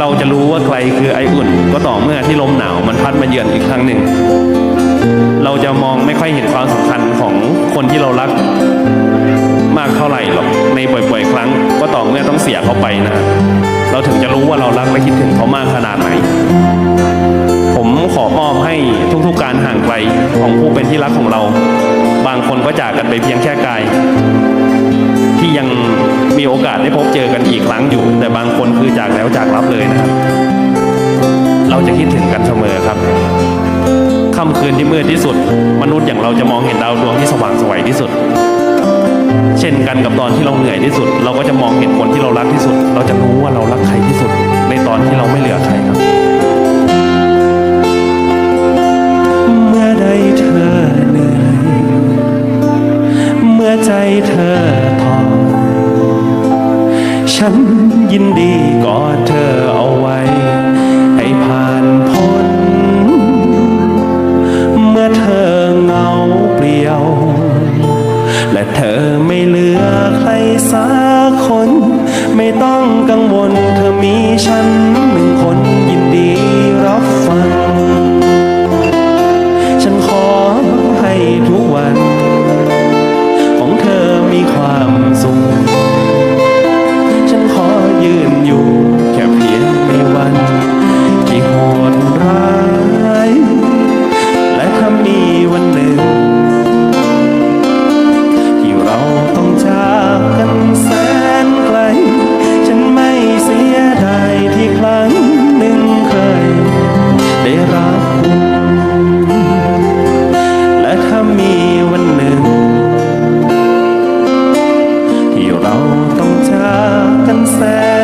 เราจะรู้ว่าใครคือไออุ่น ก็ต่อเมื่อที่ลมหนาวมันพัดมาเยือนอีกครั้งหนึ่ง เราจะมองไม่ค่อยเห็นความสำคัญของคนที่เรารัก มากเท่าไหร่หรอกในบ่อยๆ ครั้ง ก็ต่อเมื่อต้องเสียเขาไปนะ เราถึงจะรู้ว่าเรารักและคิดถึงเขามากขนาดไหน ผมขอมอบให้ทุกๆการห่างไกลของผู้เป็นที่รักของเรา บางคนก็จากกันไปเพียงแค่กาย ที่ยังมีโอกาสได้พบเจอกันอีกครั้งอยู่ แต่บางคนคือจากแล้วจากรับเลยนะครับ เราจะคิดถึงกันเสมอครับค่ำคืนที่มืดที่สุด มนุษย์อย่างเราจะมองเห็นดาวดวงที่สว่างสวยที่สุด เช่นกันกับตอนที่เราเหนื่อยที่สุด เราก็จะมองเห็นคนที่เรารักที่สุด เราจะรู้ว่าเรารัก ฉันยินดีกอดเธอเอาไว้ ให้ผ่านพ้น เมื่อเธอเงาเปลี่ยว และเธอไม่เหลือใครสักคน ไม่ต้องกังวลเธอมีฉันหนึ่งคนยินดีรับฟัง ฉันขอให้ทุกวัน ของเธอมีความสุข sunset.